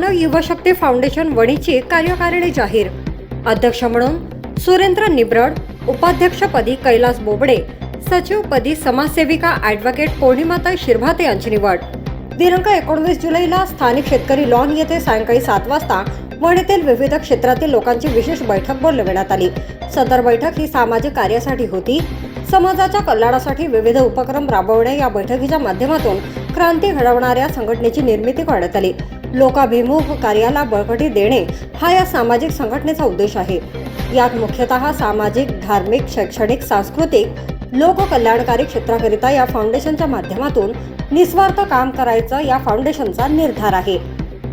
मानव युवशक्ती foundation वणीची कार्यकारिणी जाहीर. अध्यक्ष म्हणून सुरेंद्र निब्रड उपाध्यक्षपदी कैलास बोबडे सचिवपदी समाजसेविका ॲडव्होकेट पौर्णिमाताई शिरभाते यांची निवड. दिनांक एकोणवीस जुलैला स्थानिक शेतकरी लॉन येथे सायंकाळी सात वाजता वणीतील विविध क्षेत्रातील लोकांची विशेष बैठक बोलविण्यात आली. सदर बैठक ही सामाजिक कार्यासाठी होती. समाजाच्या कल्याणासाठी विविध उपक्रम राबवणे या बैठकीच्या माध्यमातून क्रांती घडवणाऱ्या संघटनेची निर्मिती करण्यात आली. लोकाभिमुख कार्याला बळकटी देणे हा या सामाजिक संघटनेचा उद्देश आहे. यात मुख्यतः सामाजिक धार्मिक शैक्षणिक सांस्कृतिक लोककल्याणकारी क्षेत्राकरिता या फाउंडेशनच्या माध्यमातून निस्वार्थ काम करायचं या फाउंडेशनचा निर्धार आहे.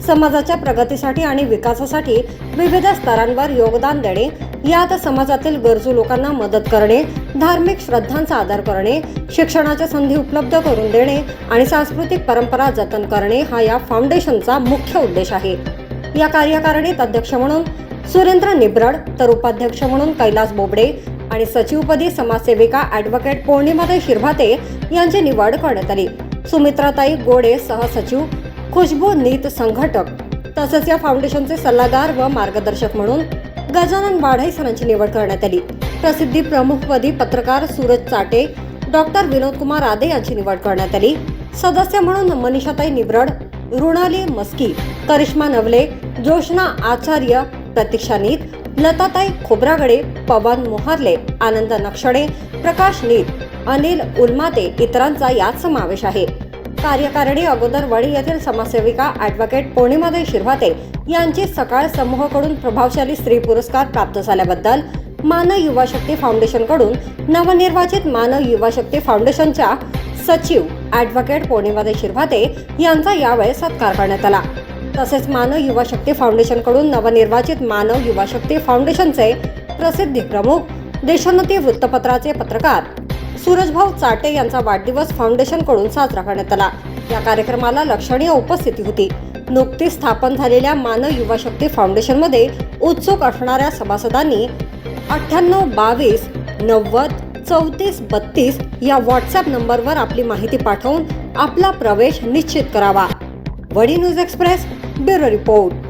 समाजाच्या प्रगतीसाठी आणि विकासासाठी विविध स्तरांवर योगदान देणे यात समाजातील गरजू लोकांना मदत करणे धार्मिक श्रद्धांचा आदर करणे शिक्षणाच्या संधी उपलब्ध करून देणे आणि सांस्कृतिक परंपरा जतन करणे हा या फाउंडेशनचा मुख्य उद्देश आहे. या कार्यकारिणीत अध्यक्ष म्हणून सुरेंद्र निब्रड तर उपाध्यक्ष म्हणून कैलास बोबडे आणि सचिवपदी समाजसेविका ॲडव्होकेट पौर्णिमाताई शिरभाते यांची निवड करण्यात आली. सुमित्राताई गोडे सहसचिव खुशबू नीत संघटक तसेच या फाउंडेशनचे सल्लागार व मार्गदर्शक म्हणून गजानन वाढई सरांची निवड करण्यात आली. प्रसिद्धी प्रमुखपदी पत्रकार सूरज चाटे डॉक्टर विनोद कुमार आदे यांची निवड करण्यात आली. सदस्य म्हणून मनीषाताई निब्रड रुणाली मस्की करिश्मा नवले जोशना आचार्य प्रतीक्षा नीत लताताई खोब्रागडे पवन मोहरले आनंद नक्षणे प्रकाश नीत अनिल उल्माते इतरांचा यात समावेश आहे. कार्यकारिणी अगोदर वणी येथील समाजसेविका ॲडव्होकेट पौर्णिमादेवी शिरवाते यांची सकाळ समूहाकडून प्रभावशाली स्त्री पुरस्कार प्राप्त झाल्याबद्दल मानव युवा शक्ती फाउंडेशनकडून नवनिर्वाचित मानव युवा शक्ती फाउंडेशनच्या सचिव ॲडव्होकेट पौर्णिमादे शिरभाते यांचा यावेळी सत्कार करण्यात आला. तसेच मानव युवा शक्ती फाउंडेशनकडून नवनिर्वाचित मानव युवा शक्ती फाउंडेशनचे प्रसिद्धी प्रमुख देशोन्नती वृत्तपत्राचे पत्रकार सूरजभाऊ चाटे यांचा वाढदिवस फाउंडेशनकडून साजरा करण्यात आला. या कार्यक्रमाला लक्षणीय उपस्थिती होती. नुकतीच स्थापन झालेल्या मानव युवा शक्ती फाउंडेशनमध्ये उत्सुक असणाऱ्या सभासदांनी अठ्ठ्याण्णव बावीस नव्वद चौतीस बत्तीस या व्हॉट्सॲप नंबरवर आपली माहिती पाठवून आपला प्रवेश निश्चित करावा. वडी न्यूज एक्सप्रेस ब्युरो रिपोर्ट.